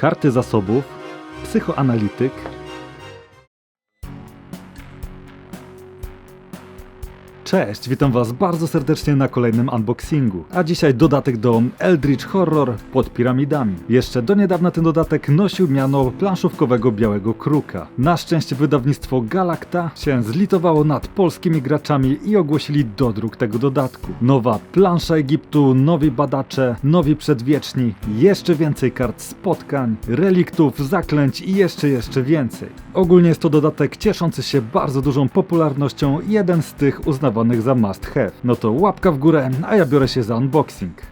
karty zasobów, psychoanalityk, Cześć, witam Was bardzo serdecznie na kolejnym unboxingu. A dzisiaj dodatek do Eldritch Horror pod piramidami. Jeszcze do niedawna ten dodatek nosił miano planszówkowego Białego Kruka. Na szczęście wydawnictwo Galacta się zlitowało nad polskimi graczami i ogłosili dodruk tego dodatku. Nowa plansza Egiptu, nowi badacze, nowi przedwieczni, jeszcze więcej kart spotkań, reliktów, zaklęć i jeszcze, jeszcze więcej. Ogólnie jest to dodatek cieszący się bardzo dużą popularnością, jeden z tych uznawanych za must have. No to łapka w górę, a ja biorę się za unboxing.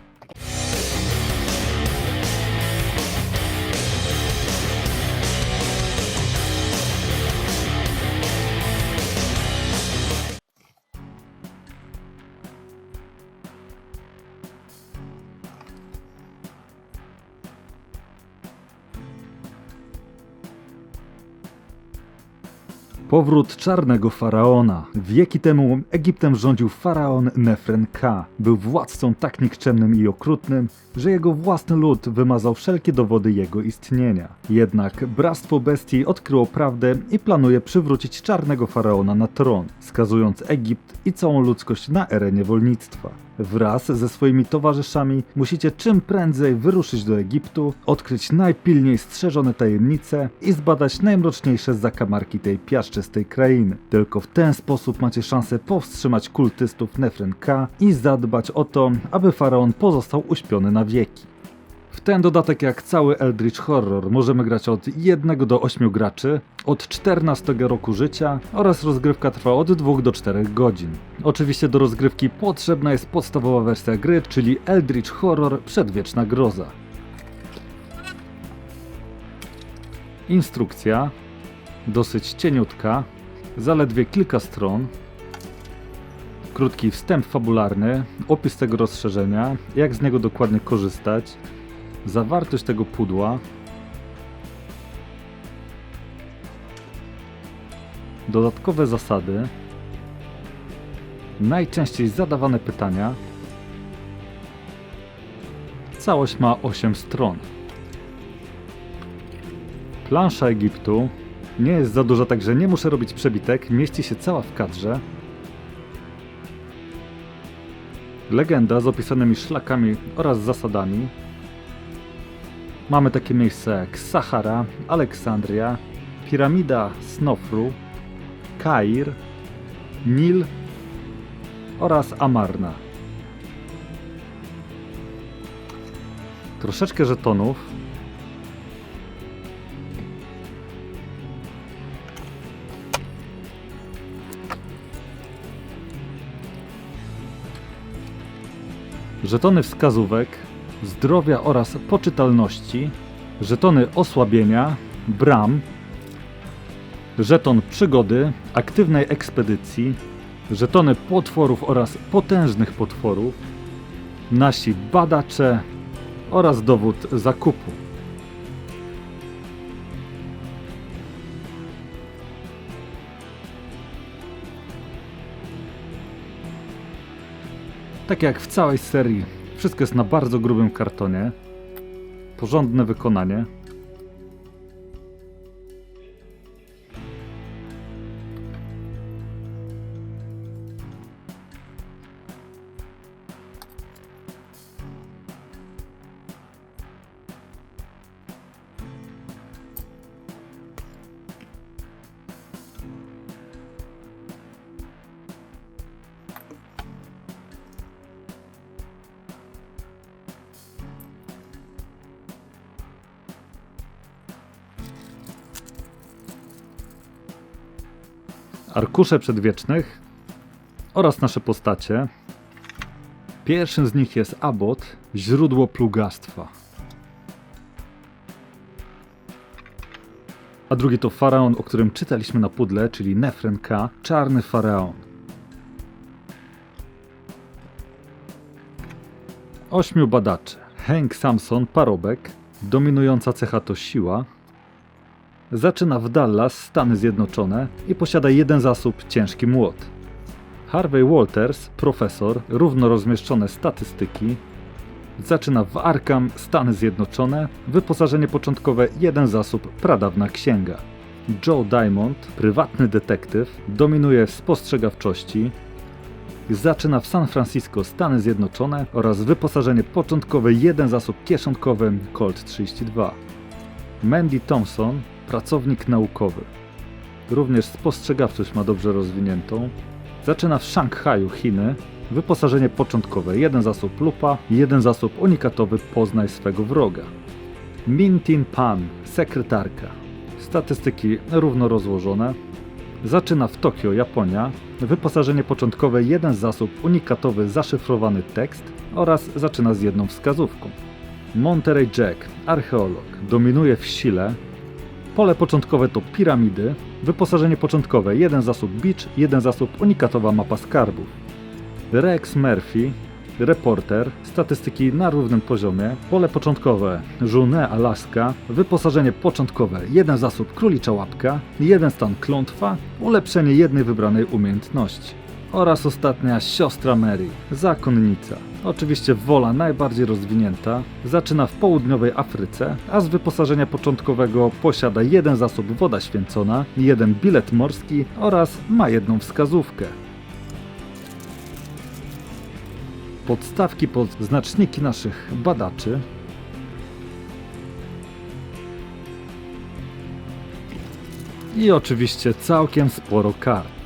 Powrót czarnego faraona. Wieki temu Egiptem rządził faraon Nefren Ka. Był władcą tak nikczemnym i okrutnym, że jego własny lud wymazał wszelkie dowody jego istnienia. Jednak Bractwo Bestii odkryło prawdę i planuje przywrócić czarnego faraona na tron, skazując Egipt i całą ludzkość na erę niewolnictwa. Wraz ze swoimi towarzyszami musicie czym prędzej wyruszyć do Egiptu, odkryć najpilniej strzeżone tajemnice i zbadać najmroczniejsze zakamarki tej piaszczystej krainy. Tylko w ten sposób macie szansę powstrzymać kultystów Nefren Ka i zadbać o to, aby faraon pozostał uśpiony na wieki. Ten dodatek, jak cały Eldritch Horror, możemy grać od 1 do 8 graczy, od 14 roku życia oraz rozgrywka trwa od 2 do 4 godzin. Oczywiście do rozgrywki potrzebna jest podstawowa wersja gry, czyli Eldritch Horror Przedwieczna Groza. Instrukcja, dosyć cieniutka, zaledwie kilka stron, krótki wstęp fabularny, opis tego rozszerzenia, jak z niego dokładnie korzystać, zawartość tego pudła, dodatkowe zasady, najczęściej zadawane pytania. Całość ma 8 stron. Plansza Egiptu nie jest za duża, także nie muszę robić przebitek, mieści się cała w kadrze. Legenda z opisanymi szlakami oraz zasadami. Mamy takie miejsca jak Sahara, Aleksandria, Piramida Snofru, Kair, Nil oraz Amarna. Troszeczkę żetonów. Żetony wskazówek, zdrowia oraz poczytalności, żetony osłabienia, bram, żeton przygody, aktywnej ekspedycji, żetony potworów oraz potężnych potworów, nasi badacze oraz dowód zakupu. Tak jak w całej serii, wszystko jest na bardzo grubym kartonie. Porządne wykonanie. Arkusze przedwiecznych oraz nasze postacie. Pierwszym z nich jest Abot, źródło plugastwa. A drugi to faraon, o którym czytaliśmy na pudle, czyli Nefren K, czarny faraon. Ośmiu badaczy. Hank Samson, parobek. Dominująca cecha to siła, Zaczyna w Dallas, Stany Zjednoczone i posiada jeden zasób ciężki młot. Harvey Walters, profesor, równo rozmieszczone statystyki. zaczyna w Arkham, Stany Zjednoczone, wyposażenie początkowe jeden zasób, pradawna księga. Joe Diamond, prywatny detektyw, dominuje w spostrzegawczości, zaczyna w San Francisco, Stany Zjednoczone oraz wyposażenie początkowe jeden zasób kieszonkowy Colt 32. Mandy Thompson, pracownik naukowy. Również spostrzegawczość ma dobrze rozwiniętą. Zaczyna w Szanghaju, Chiny. Wyposażenie początkowe, jeden zasób lupa, jeden zasób unikatowy poznaj swego wroga. Mintin Pan, sekretarka. Statystyki równo rozłożone. Zaczyna w Tokio, Japonia. Wyposażenie początkowe, jeden zasób unikatowy zaszyfrowany tekst oraz zaczyna z jedną wskazówką. Monterey Jack, archeolog, dominuje w sile. Pole początkowe to piramidy. Wyposażenie początkowe, jeden zasób beach, jeden zasób unikatowa mapa skarbów. Rex Murphy, reporter, statystyki na równym poziomie, pole początkowe Żune Alaska, wyposażenie początkowe, jeden zasób królicza łapka, jeden stan klątwa, ulepszenie jednej wybranej umiejętności. Oraz ostatnia siostra Mary, zakonnica. Oczywiście wola najbardziej rozwinięta, zaczyna w południowej Afryce, a z wyposażenia początkowego posiada jeden zasób woda święcona, jeden bilet morski oraz ma jedną wskazówkę. podstawki pod znaczniki naszych badaczy. I oczywiście całkiem sporo kart.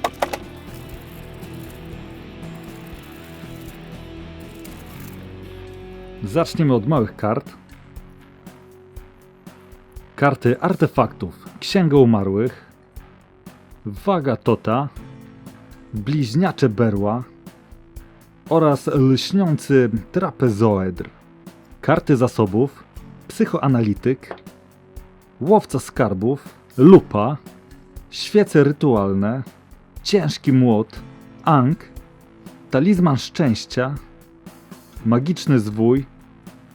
Zacznijmy od małych kart. Karty artefaktów, Księga Umarłych, Waga Tota, Bliźniacze Berła, oraz lśniący trapezoedr. Karty zasobów, psychoanalityk, łowca skarbów, lupa, świece rytualne, ciężki młot, ang, talizman szczęścia, magiczny zwój,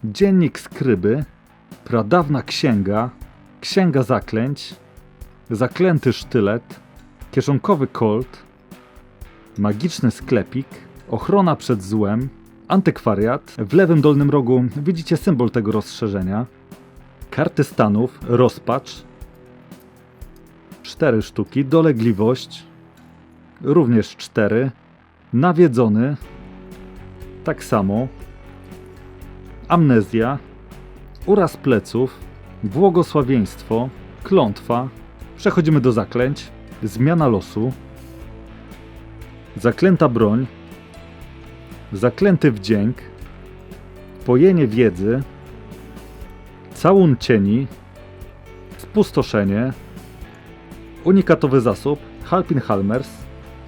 dziennik skryby, pradawna księga, księga zaklęć, zaklęty sztylet, kieszonkowy kolt, magiczny sklepik, Ochrona przed złem, antykwariat. W lewym dolnym rogu widzicie symbol tego rozszerzenia. Karty stanów, rozpacz. Cztery sztuki, dolegliwość. Również cztery. Nawiedzony. Tak samo. Amnezja. Uraz pleców. Błogosławieństwo. Klątwa. Przechodzimy do zaklęć. Zmiana losu. Zaklęta broń Zaklęty wdzięk, pojenie wiedzy, całun cieni, spustoszenie, unikatowy zasób, Halpin Halmers,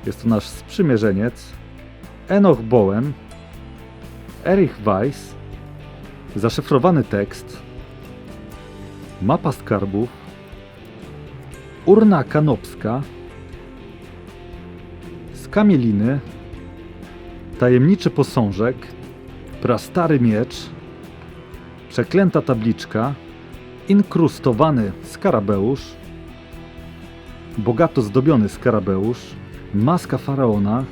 jest to nasz sprzymierzeniec, Enoch Bowen, Erich Weiss, zaszyfrowany tekst, mapa skarbów, urna kanopska, skamieliny, tajemniczy posążek, prastary miecz, przeklęta tabliczka, inkrustowany skarabeusz, bogato zdobiony skarabeusz, maska faraona,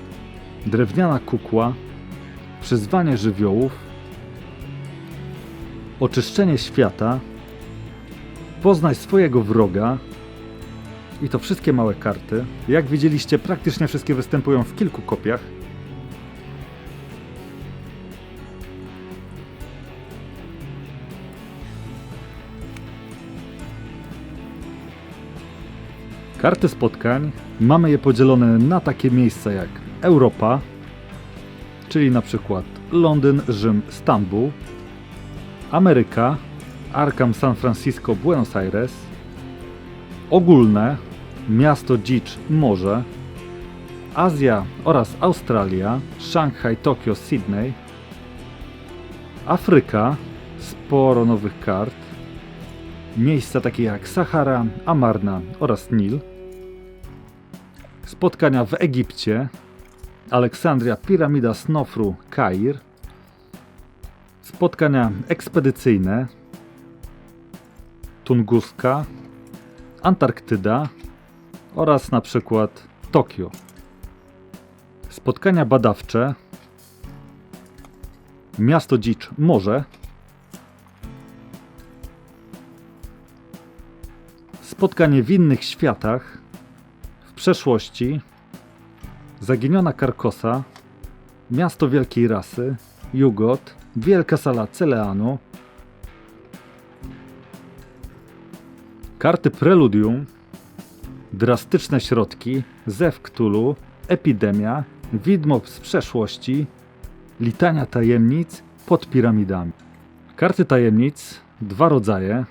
drewniana kukła, przyzwanie żywiołów, oczyszczenie świata, poznaj swojego wroga, i to wszystkie małe karty. Jak widzieliście, praktycznie wszystkie występują w kilku kopiach. Karty spotkań mamy je podzielone na takie miejsca jak Europa, czyli na przykład Londyn, Rzym, Stambuł, Ameryka, Arkham, San Francisco, Buenos Aires, ogólne, miasto Dzicz, Morze, Azja oraz Australia, Szanghaj, Tokio, Sydney, Afryka, sporo nowych kart, miejsca takie jak Sahara, Amarna oraz Nil, spotkania w Egipcie, Aleksandria, Piramida Snofru, Kair, spotkania ekspedycyjne, Tunguska, Antarktyda oraz na przykład Tokio. Spotkania badawcze, Miasto Dzicz może. Spotkanie w innych światach. W przeszłości. Zaginiona Karkosa. Miasto Wielkiej Rasy. Jugot. Wielka Sala Celeanu. Karty Preludium. Drastyczne środki. Zew Cthulhu. Epidemia. Widmo z przeszłości. Litania tajemnic pod piramidami. Karty tajemnic, dwa rodzaje.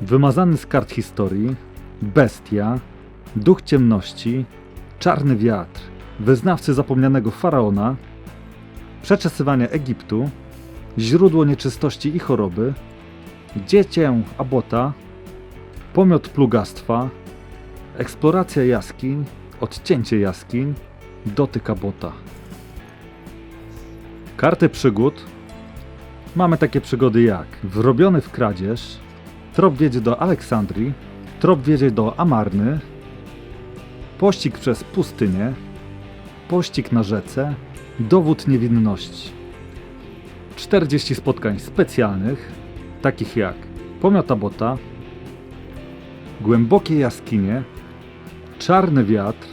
Wymazany z kart historii, bestia, duch ciemności, czarny wiatr, wyznawcy zapomnianego faraona, przeczesywanie Egiptu, źródło nieczystości i choroby, dziecię Abota, pomiot plugastwa, eksploracja jaskiń, odcięcie jaskiń, dotyk Abota. Karty przygód. Mamy takie przygody jak Wrobiony w kradzież, Trop wiedzie do Aleksandrii, Trop wiedzie do Amarny, Pościg przez pustynię, Pościg na rzece, Dowód niewinności. 40 spotkań specjalnych, takich jak Pomiota Bota, Głębokie jaskinie, Czarny wiatr,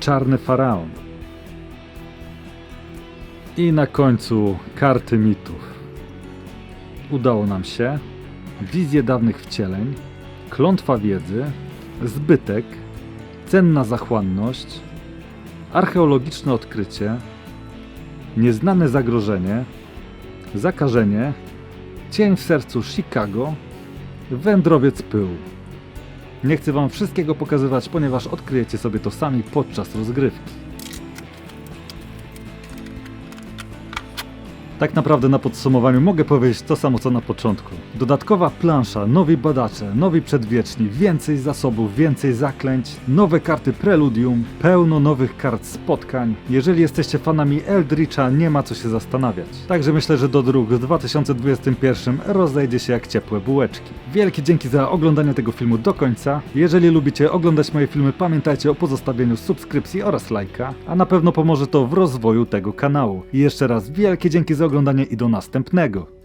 Czarny faraon. I na końcu karty mitów. Udało nam się. Wizje dawnych wcieleń, klątwa wiedzy, zbytek, cenna zachłanność, archeologiczne odkrycie, nieznane zagrożenie, zakażenie, cień w sercu Chicago, wędrowiec pyłu. Nie chcę wam wszystkiego pokazywać, ponieważ odkryjecie sobie to sami podczas rozgrywki. Tak naprawdę na podsumowaniu mogę powiedzieć to samo co na początku. Dodatkowa plansza, nowi badacze, nowi przedwieczni, więcej zasobów, więcej zaklęć, nowe karty preludium, pełno nowych kart spotkań. Jeżeli jesteście fanami Eldritcha, nie ma co się zastanawiać. Także myślę, że do dróg w 2021 rozejdzie się jak ciepłe bułeczki. Wielkie dzięki za oglądanie tego filmu do końca. Jeżeli lubicie oglądać moje filmy, pamiętajcie o pozostawieniu subskrypcji oraz lajka, a na pewno pomoże to w rozwoju tego kanału. I jeszcze raz wielkie dzięki za oglądanie i do następnego.